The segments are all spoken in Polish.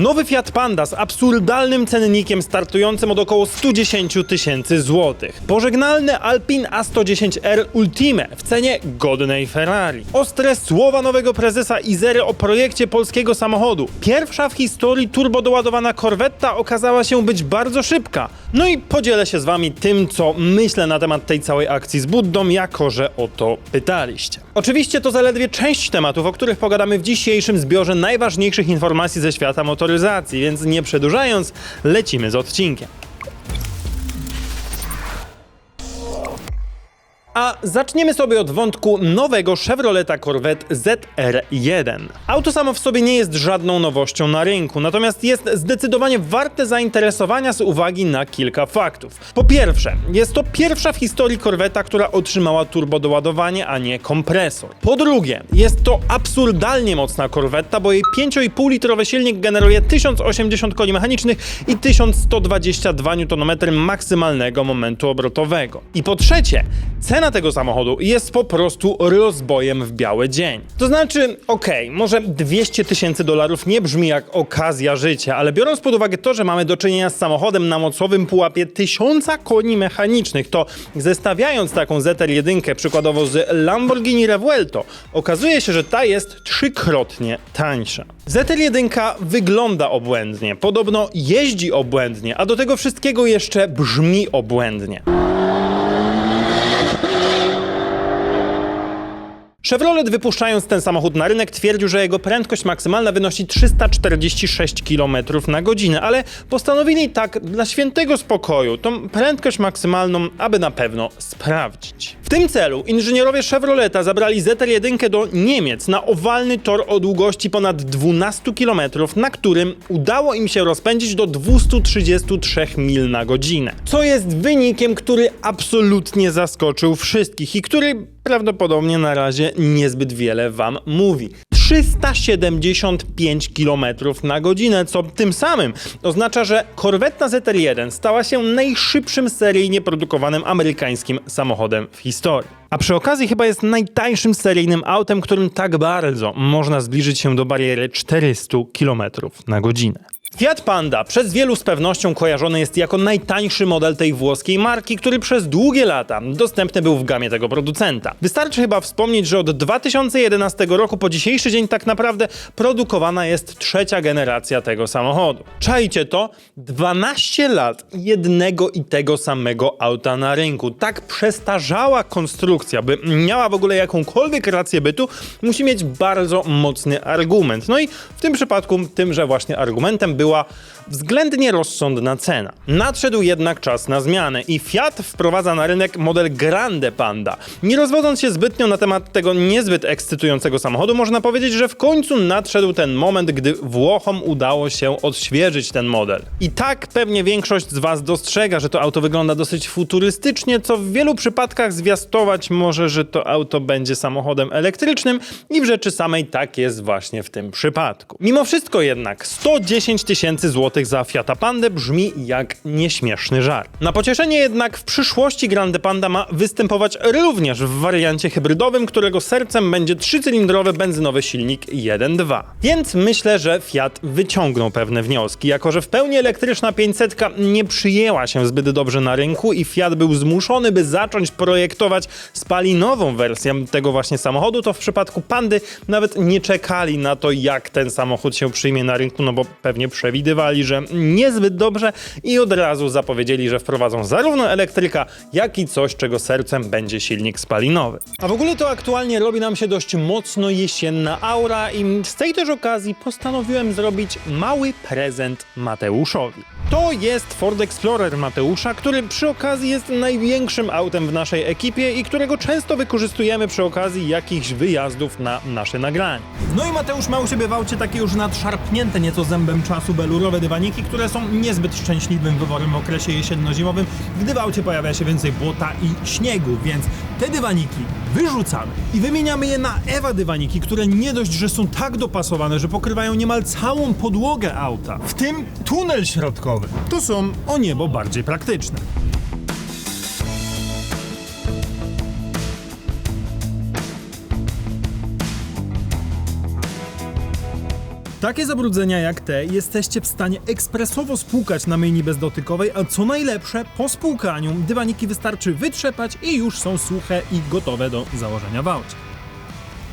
Nowy Fiat Panda z absurdalnym cennikiem startującym od około 110 tysięcy złotych. Pożegnalny Alpine A110R Ultime w cenie godnej Ferrari. Ostre słowa nowego prezesa Izery o projekcie polskiego samochodu. Pierwsza w historii turbodoładowana korwetta okazała się być bardzo szybka. No i podzielę się z wami tym, co myślę na temat tej całej akcji z Buddą, jako że o to pytaliście. Oczywiście to zaledwie część tematów, o których pogadamy w dzisiejszym zbiorze najważniejszych informacji ze świata motoryzacji, więc nie przedłużając, lecimy z odcinkiem. A zaczniemy sobie od wątku nowego Chevroleta Corvette ZR1. Auto samo w sobie nie jest żadną nowością na rynku, natomiast jest zdecydowanie warte zainteresowania z uwagi na kilka faktów. Po pierwsze, jest to pierwsza w historii Corvetta, która otrzymała turbodoładowanie, a nie kompresor. Po drugie, jest to absurdalnie mocna korwetta, bo jej 5,5-litrowy silnik generuje 1080 koni mechanicznych i 1122 Nm maksymalnego momentu obrotowego. I po trzecie, cena tego samochodu jest po prostu rozbojem w biały dzień. To znaczy, okej, może 200 tysięcy dolarów nie brzmi jak okazja życia, ale biorąc pod uwagę to, że mamy do czynienia z samochodem na mocowym pułapie 1000 koni mechanicznych, to zestawiając taką ZR1 przykładowo z Lamborghini Revuelto, okazuje się, że ta jest trzykrotnie tańsza. ZR1 wygląda obłędnie, podobno jeździ obłędnie, a do tego wszystkiego jeszcze brzmi obłędnie. Chevrolet wypuszczając ten samochód na rynek twierdził, że jego prędkość maksymalna wynosi 346 km na godzinę, ale postanowili tak dla świętego spokoju tą prędkość maksymalną, aby na pewno sprawdzić. W tym celu inżynierowie Chevroleta zabrali ZR1 do Niemiec na owalny tor o długości ponad 12 km, na którym udało im się rozpędzić do 233 mil na godzinę. Co jest wynikiem, który absolutnie zaskoczył wszystkich i który prawdopodobnie na razie niezbyt wiele wam mówi. 375 km na godzinę, co tym samym oznacza, że Corvetta ZR1 stała się najszybszym seryjnie produkowanym amerykańskim samochodem w historii. A przy okazji chyba jest najtańszym seryjnym autem, którym tak bardzo można zbliżyć się do bariery 400 km na godzinę. Fiat Panda przez wielu z pewnością kojarzony jest jako najtańszy model tej włoskiej marki, który przez długie lata dostępny był w gamie tego producenta. Wystarczy chyba wspomnieć, że od 2011 roku po dzisiejszy dzień tak naprawdę produkowana jest trzecia generacja tego samochodu. Czajcie to? 12 lat jednego i tego samego auta na rynku. Tak przestarzała konstrukcja, by miała w ogóle jakąkolwiek rację bytu, musi mieć bardzo mocny argument. No i w tym przypadku tymże właśnie argumentem była względnie rozsądna cena. Nadszedł jednak czas na zmianę i Fiat wprowadza na rynek model Grande Panda. Nie rozwodząc się zbytnio na temat tego niezbyt ekscytującego samochodu, można powiedzieć, że w końcu nadszedł ten moment, gdy Włochom udało się odświeżyć ten model. I tak pewnie większość z Was dostrzega, że to auto wygląda dosyć futurystycznie, co w wielu przypadkach zwiastować może, że to auto będzie samochodem elektrycznym i w rzeczy samej tak jest właśnie w tym przypadku. Mimo wszystko jednak 110 tysięcy złotych za Fiata Pandę brzmi jak nieśmieszny żart. Na pocieszenie jednak w przyszłości Grande Panda ma występować również w wariancie hybrydowym, którego sercem będzie trzycylindrowy benzynowy silnik 1.2. Więc myślę, że Fiat wyciągnął pewne wnioski, jako że w pełni elektryczna 500 nie przyjęła się zbyt dobrze na rynku i Fiat był zmuszony, by zacząć projektować spalinową wersję tego właśnie samochodu, to w przypadku Pandy nawet nie czekali na to, jak ten samochód się przyjmie na rynku, no bo pewnie przewidywali, że niezbyt dobrze i od razu zapowiedzieli, że wprowadzą zarówno elektryka, jak i coś, czego sercem będzie silnik spalinowy. A w ogóle to aktualnie robi nam się dość mocno jesienna aura i z tej też okazji postanowiłem zrobić mały prezent Mateuszowi. To jest Ford Explorer Mateusza, który przy okazji jest największym autem w naszej ekipie i którego często wykorzystujemy przy okazji jakichś wyjazdów na nasze nagranie. No i Mateusz ma u siebie w aucie takie już nadszarpnięte nieco zębem czasu belurowe dywaniki, które są niezbyt szczęśliwym wyborem w okresie jesienno-zimowym, gdy w aucie pojawia się więcej błota i śniegu, więc te dywaniki wyrzucamy i wymieniamy je na Ewa dywaniki, które nie dość, że są tak dopasowane, że pokrywają niemal całą podłogę auta, w tym tunel środkowy. To są o niebo bardziej praktyczne. Takie zabrudzenia jak te jesteście w stanie ekspresowo spłukać na myjni bezdotykowej, a co najlepsze, po spłukaniu dywaniki wystarczy wytrzepać i już są suche i gotowe do założenia w aucie.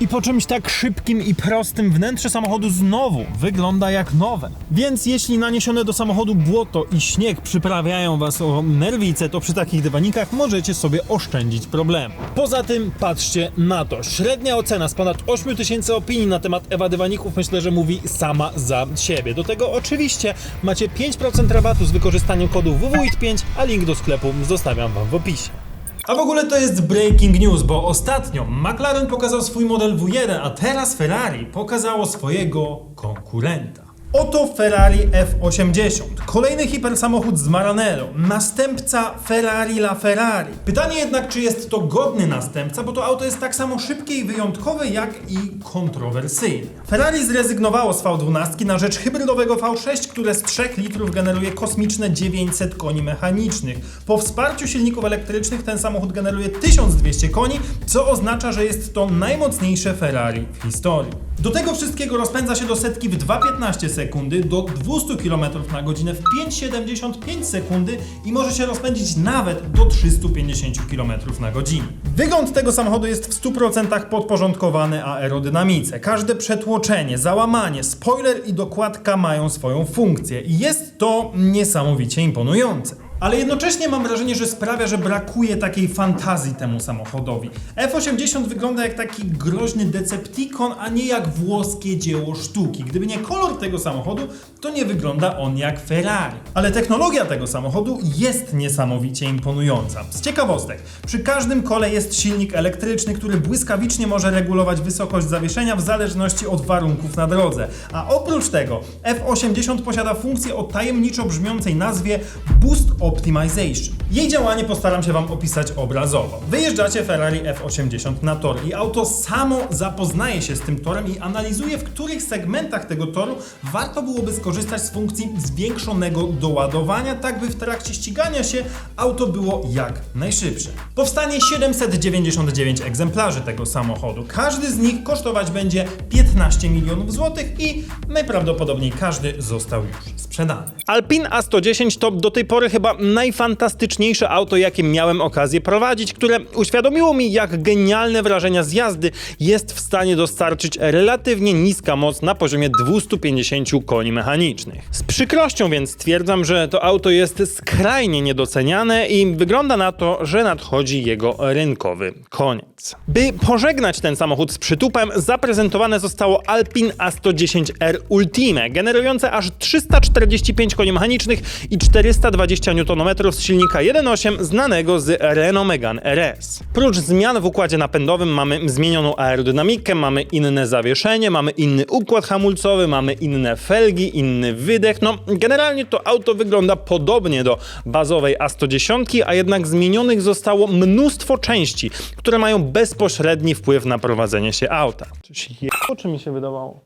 I po czymś tak szybkim i prostym wnętrze samochodu znowu wygląda jak nowe. Więc jeśli naniesione do samochodu błoto i śnieg przyprawiają was o nerwice, to przy takich dywanikach możecie sobie oszczędzić problemu. Poza tym patrzcie na to. Średnia ocena z ponad 8000 opinii na temat Ewa dywaników myślę, że mówi sama za siebie. Do tego oczywiście macie 5% rabatu z wykorzystaniem kodu WWIT5, a link do sklepu zostawiam wam w opisie. A w ogóle to jest breaking news, bo ostatnio McLaren pokazał swój model W1, a teraz Ferrari pokazało swojego konkurenta. Oto Ferrari F80, kolejny hipersamochód z Maranello, następca Ferrari La Ferrari. Pytanie jednak, czy jest to godny następca, bo to auto jest tak samo szybkie i wyjątkowe, jak i kontrowersyjne. Ferrari zrezygnowało z V12 na rzecz hybrydowego V6, które z 3 litrów generuje kosmiczne 900 koni mechanicznych. Po wsparciu silników elektrycznych ten samochód generuje 1200 koni, co oznacza, że jest to najmocniejsze Ferrari w historii. Do tego wszystkiego rozpędza się do setki w 2,15 sekundy, do 200 km na godzinę w 5,75 sekundy i może się rozpędzić nawet do 350 km na godzinę. Wygląd tego samochodu jest w 100% podporządkowany aerodynamice. Każde przetłoczenie, załamanie, spoiler i dokładka mają swoją funkcję i jest to niesamowicie imponujące. Ale jednocześnie mam wrażenie, że sprawia, że brakuje takiej fantazji temu samochodowi. F80 wygląda jak taki groźny Decepticon, a nie jak włoskie dzieło sztuki. Gdyby nie kolor tego samochodu, to nie wygląda on jak Ferrari. Ale technologia tego samochodu jest niesamowicie imponująca. Z ciekawostek, przy każdym kole jest silnik elektryczny, który błyskawicznie może regulować wysokość zawieszenia w zależności od warunków na drodze. A oprócz tego F80 posiada funkcję o tajemniczo brzmiącej nazwie Boost Optimization. Jej działanie postaram się Wam opisać obrazowo. Wyjeżdżacie Ferrari F80 na tor i auto samo zapoznaje się z tym torem i analizuje, w których segmentach tego toru warto byłoby skorzystać z funkcji zwiększonego doładowania, tak by w trakcie ścigania się auto było jak najszybsze. Powstanie 799 egzemplarzy tego samochodu. Każdy z nich kosztować będzie 15 milionów złotych i najprawdopodobniej każdy został już sprzedany. Alpine A110 to do tej pory chyba najfantastyczniejsze auto, jakie miałem okazję prowadzić, które uświadomiło mi, jak genialne wrażenia z jazdy jest w stanie dostarczyć relatywnie niska moc na poziomie 250 koni mechanicznych. Z przykrością więc stwierdzam, że to auto jest skrajnie niedoceniane i wygląda na to, że nadchodzi jego rynkowy koniec. By pożegnać ten samochód z przytupem, zaprezentowane zostało Alpine A110R Ultime, generujące aż 345 koni mechanicznych i 420 Nm z silnika 1.8 znanego z Renault Megane RS. Prócz zmian w układzie napędowym mamy zmienioną aerodynamikę, mamy inne zawieszenie, mamy inny układ hamulcowy, mamy inne felgi, inny wydech. No, generalnie to auto wygląda podobnie do bazowej A110, a jednak zmienionych zostało mnóstwo części, które mają bezpośredni wpływ na prowadzenie się auta. Coś je... czy mi się wydawało?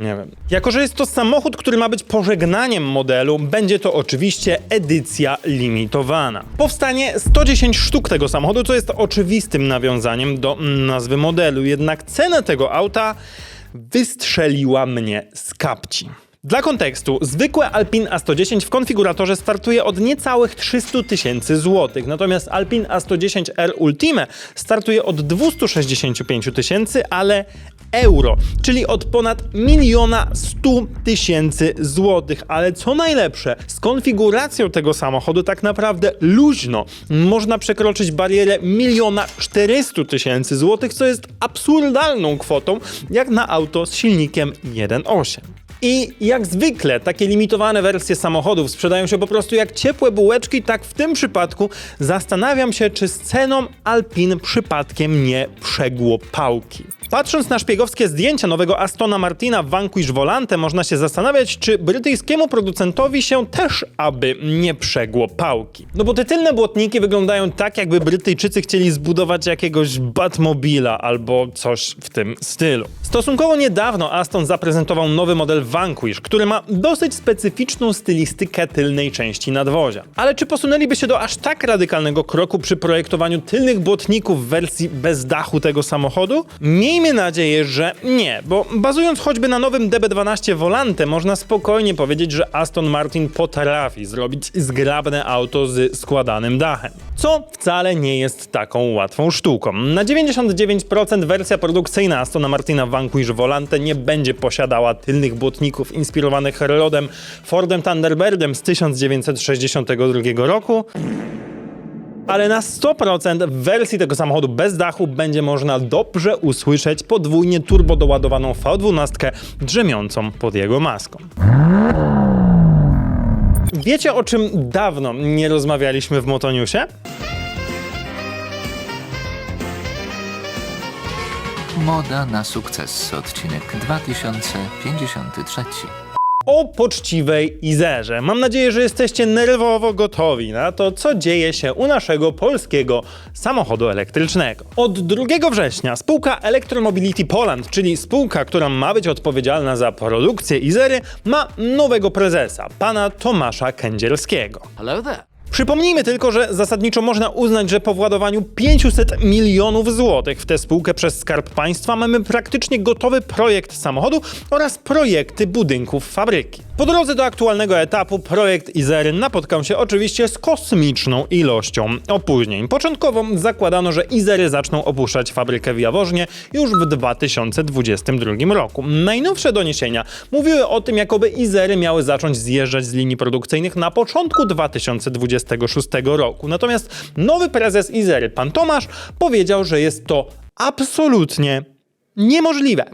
Nie wiem. Jako, że jest to samochód, który ma być pożegnaniem modelu, będzie to oczywiście edycja limitowana. Powstanie 110 sztuk tego samochodu, co jest oczywistym nawiązaniem do nazwy modelu, jednak cena tego auta wystrzeliła mnie z kapci. Dla kontekstu, zwykłe Alpine A110 w konfiguratorze startuje od niecałych 300 tysięcy złotych, natomiast Alpine A110R Ultime startuje od 265 tysięcy, ale euro, czyli od ponad miliona 100 tysięcy złotych. Ale co najlepsze, z konfiguracją tego samochodu tak naprawdę luźno można przekroczyć barierę miliona 400 tysięcy złotych, co jest absurdalną kwotą, jak na auto z silnikiem 1.8. I jak zwykle takie limitowane wersje samochodów sprzedają się po prostu jak ciepłe bułeczki, tak w tym przypadku zastanawiam się, czy z ceną Alpin przypadkiem nie przegło pałki. Patrząc na szpiegowskie zdjęcia nowego Astona Martina Vanquish Volante, można się zastanawiać, czy brytyjskiemu producentowi się też aby nie przegło pałki. No bo te tylne błotniki wyglądają tak, jakby Brytyjczycy chcieli zbudować jakiegoś Batmobila albo coś w tym stylu. Stosunkowo niedawno Aston zaprezentował nowy model Vanquish, który ma dosyć specyficzną stylistykę tylnej części nadwozia. Ale czy posunęliby się do aż tak radykalnego kroku przy projektowaniu tylnych błotników w wersji bez dachu tego samochodu? Miejmy nadzieję, że nie, bo bazując choćby na nowym DB12 Volante, można spokojnie powiedzieć, że Aston Martin potrafi zrobić zgrabne auto z składanym dachem. Co wcale nie jest taką łatwą sztuką. Na 99% wersja produkcyjna Astona Martina Vanquish Volante nie będzie posiadała tylnych błotników inspirowanych rodem Fordem Thunderbirdem z 1962 roku, ale na 100% w wersji tego samochodu bez dachu będzie można dobrze usłyszeć podwójnie turbo doładowaną V12 drzemiącą pod jego maską. Wiecie o czym dawno nie rozmawialiśmy w Motoniusie? Moda na sukces, odcinek 2053. o poczciwej Izerze. Mam nadzieję, że jesteście nerwowo gotowi na to, co dzieje się u naszego polskiego samochodu elektrycznego. Od 2 września spółka Electromobility Poland, czyli spółka, która ma być odpowiedzialna za produkcję Izery, ma nowego prezesa, pana Tomasza Kędzierskiego. Hello there. Przypomnijmy tylko, że zasadniczo można uznać, że po władowaniu 500 milionów złotych w tę spółkę przez Skarb Państwa mamy praktycznie gotowy projekt samochodu oraz projekty budynków fabryki. Po drodze do aktualnego etapu projekt Izery napotkał się oczywiście z kosmiczną ilością opóźnień. Początkowo zakładano, że Izery zaczną opuszczać fabrykę w Jaworznie już w 2022 roku. Najnowsze doniesienia mówiły o tym, jakoby Izery miały zacząć zjeżdżać z linii produkcyjnych na początku 2026 roku. Natomiast nowy prezes Izery, pan Tomasz, powiedział, że jest to absolutnie niemożliwe.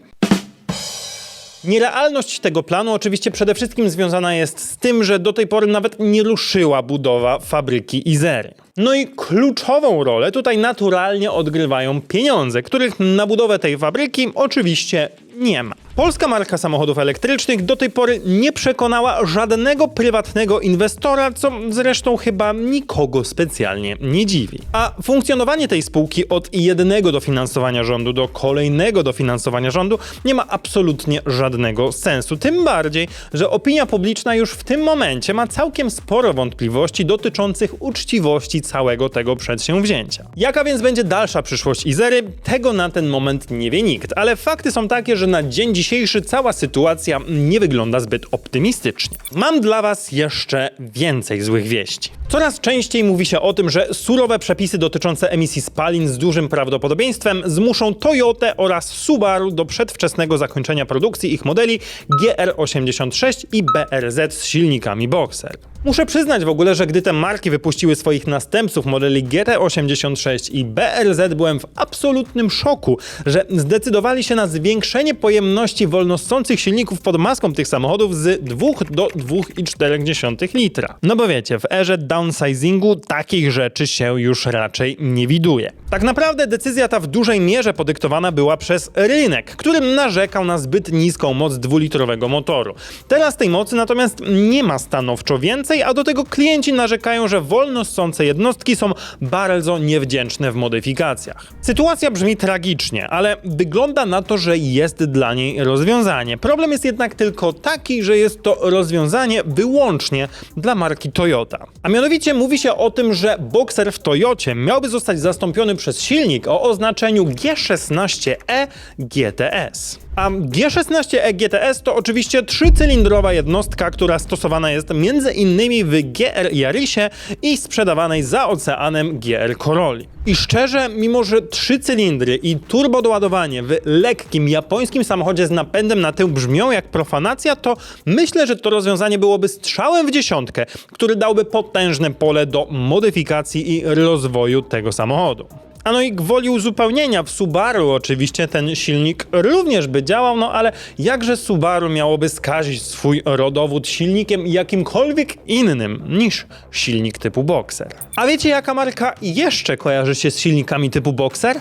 Nierealność tego planu oczywiście przede wszystkim związana jest z tym, że do tej pory nawet nie ruszyła budowa fabryki Izery. No i kluczową rolę tutaj naturalnie odgrywają pieniądze, których na budowę tej fabryki oczywiście nie ma. Polska marka samochodów elektrycznych do tej pory nie przekonała żadnego prywatnego inwestora, co zresztą chyba nikogo specjalnie nie dziwi. A funkcjonowanie tej spółki od jednego dofinansowania rządu do kolejnego dofinansowania rządu nie ma absolutnie żadnego sensu. Tym bardziej, że opinia publiczna już w tym momencie ma całkiem sporo wątpliwości dotyczących uczciwości całego tego przedsięwzięcia. Jaka więc będzie dalsza przyszłość Izery? Tego na ten moment nie wie nikt, ale fakty są takie, że na dzień dzisiejszy cała sytuacja nie wygląda zbyt optymistycznie. Mam dla Was jeszcze więcej złych wieści. Coraz częściej mówi się o tym, że surowe przepisy dotyczące emisji spalin z dużym prawdopodobieństwem zmuszą Toyotę oraz Subaru do przedwczesnego zakończenia produkcji ich modeli GR86 i BRZ z silnikami Boxer. Muszę przyznać w ogóle, że gdy te marki wypuściły swoich następców modeli GT86 i BRZ, byłem w absolutnym szoku, że zdecydowali się na zwiększenie pojemności wolnosących silników pod maską tych samochodów z 2 do 2,4 litra. No bo wiecie, w erze downsizingu takich rzeczy się już raczej nie widuje. Tak naprawdę decyzja ta w dużej mierze podyktowana była przez rynek, który narzekał na zbyt niską moc dwulitrowego motoru. Teraz tej mocy natomiast nie ma stanowczo więcej, a do tego klienci narzekają, że wolno ssące jednostki są bardzo niewdzięczne w modyfikacjach. Sytuacja brzmi tragicznie, ale wygląda na to, że jest dla niej rozwiązanie. Problem jest jednak tylko taki, że jest to rozwiązanie wyłącznie dla marki Toyota. A mianowicie mówi się o tym, że Boxer w Toyocie miałby zostać zastąpiony przez silnik o oznaczeniu G16E GTS. A G16E GTS to oczywiście trzycylindrowa jednostka, która stosowana jest innymi w GR Yarisie i sprzedawanej za oceanem GR Corolli. I szczerze, mimo że trzy cylindry i turbodoładowanie w lekkim japońskim samochodzie z napędem na tył brzmią jak profanacja, to myślę, że to rozwiązanie byłoby strzałem w dziesiątkę, który dałby potężne pole do modyfikacji i rozwoju tego samochodu. A no i gwoli uzupełnienia w Subaru oczywiście ten silnik również by działał, no ale jakże Subaru miałoby skazić swój rodowód silnikiem jakimkolwiek innym niż silnik typu Boxer. A wiecie jaka marka jeszcze kojarzy się z silnikami typu Boxer?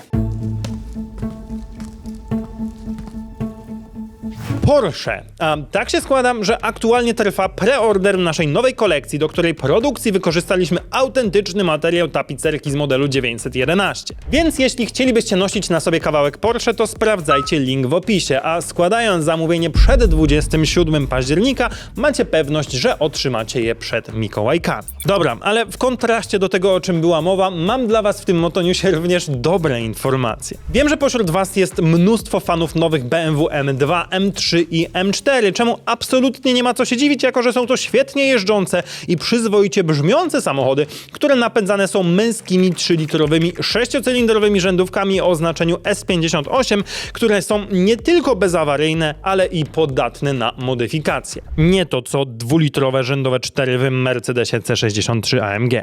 Porsche. A tak się składa, że aktualnie trwa preorder naszej nowej kolekcji, do której produkcji wykorzystaliśmy autentyczny materiał tapicerki z modelu 911. Więc jeśli chcielibyście nosić na sobie kawałek Porsche, to sprawdzajcie link w opisie, a składając zamówienie przed 27 października, macie pewność, że otrzymacie je przed Mikołajkami. Dobra, ale w kontraście do tego, o czym była mowa, mam dla was w tym motoniusie również dobre informacje. Wiem, że pośród was jest mnóstwo fanów nowych BMW M2, M3 i M4, czemu absolutnie nie ma co się dziwić, jako że są to świetnie jeżdżące i przyzwoicie brzmiące samochody, które napędzane są męskimi 3-litrowymi, 6-cylindrowymi rzędówkami o oznaczeniu S58, które są nie tylko bezawaryjne, ale i podatne na modyfikacje. Nie to co dwulitrowe rzędowe 4 w Mercedesie C63 AMG.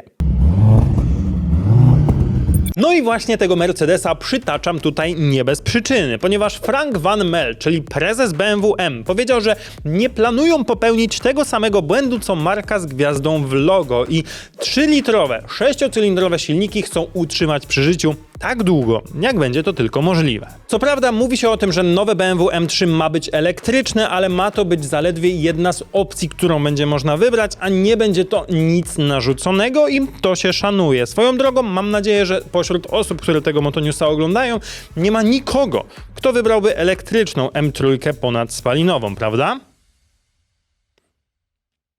No i właśnie tego Mercedesa przytaczam tutaj nie bez przyczyny, ponieważ Frank Van Mel, czyli prezes BMW M, powiedział, że nie planują popełnić tego samego błędu co marka z gwiazdą w logo i 3-litrowe, 6-cylindrowe silniki chcą utrzymać przy życiu tak długo, jak będzie to tylko możliwe. Co prawda mówi się o tym, że nowe BMW M3 ma być elektryczne, ale ma to być zaledwie jedna z opcji, którą będzie można wybrać, a nie będzie to nic narzuconego i to się szanuje. Swoją drogą mam nadzieję, że pośród osób, które tego Motoniusa oglądają, nie ma nikogo, kto wybrałby elektryczną M3 ponad spalinową, prawda?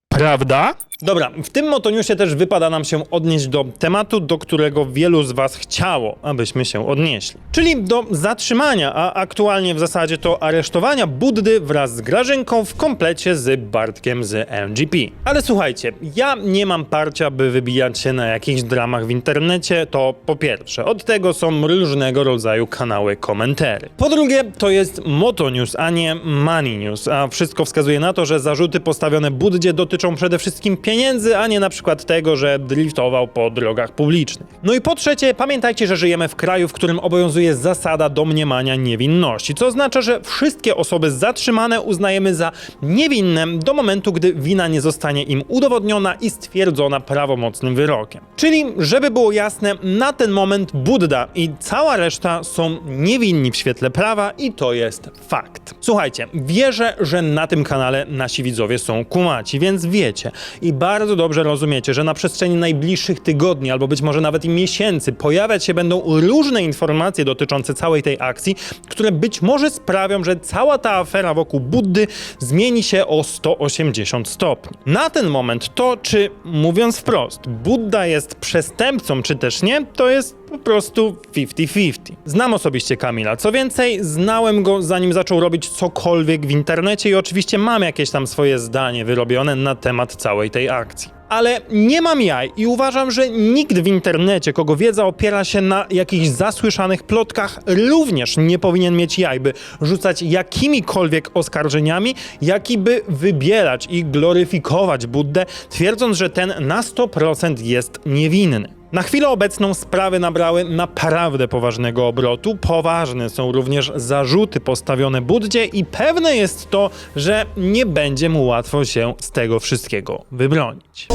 Prawda? Dobra, w tym motoniusie też wypada nam się odnieść do tematu, do którego wielu z Was chciało, abyśmy się odnieśli. Czyli do zatrzymania, a aktualnie w zasadzie to aresztowania Buddy wraz z Grażynką w komplecie z Bartkiem z MGP. Ale słuchajcie, ja nie mam parcia, by wybijać się na jakichś dramach w internecie, to po pierwsze. Od tego są różnego rodzaju kanały komentary. Po drugie, to jest Motonius, a nie Money News, a wszystko wskazuje na to, że zarzuty postawione Buddzie dotyczą przede wszystkim pieniędzy, a nie na przykład tego, że driftował po drogach publicznych. No i po trzecie, pamiętajcie, że żyjemy w kraju, w którym obowiązuje zasada domniemania niewinności, co oznacza, że wszystkie osoby zatrzymane uznajemy za niewinne do momentu, gdy wina nie zostanie im udowodniona i stwierdzona prawomocnym wyrokiem. Czyli, żeby było jasne, na ten moment Budda i cała reszta są niewinni w świetle prawa i to jest fakt. Słuchajcie, wierzę, że na tym kanale nasi widzowie są kumaci, więc wiecie i bardzo dobrze rozumiecie, że na przestrzeni najbliższych tygodni albo być może nawet i miesięcy pojawiać się będą różne informacje dotyczące całej tej akcji, które być może sprawią, że cała ta afera wokół Buddy zmieni się o 180 stopni. Na ten moment to, czy mówiąc wprost, Budda jest przestępcą, czy też nie, to jest po prostu 50-50. Znam osobiście Kamila. Co więcej, znałem go zanim zaczął robić cokolwiek w internecie i oczywiście mam jakieś tam swoje zdanie wyrobione na temat całej tej akcji. Ale nie mam jaj i uważam, że nikt w internecie, kogo wiedza opiera się na jakichś zasłyszanych plotkach, również nie powinien mieć jaj, by rzucać jakimikolwiek oskarżeniami, jak i by wybierać i gloryfikować Buddę, twierdząc, że ten na 100% jest niewinny. Na chwilę obecną sprawy nabrały naprawdę poważnego obrotu. Poważne są również zarzuty postawione Buddzie i pewne jest to, że nie będzie mu łatwo się z tego wszystkiego wybronić.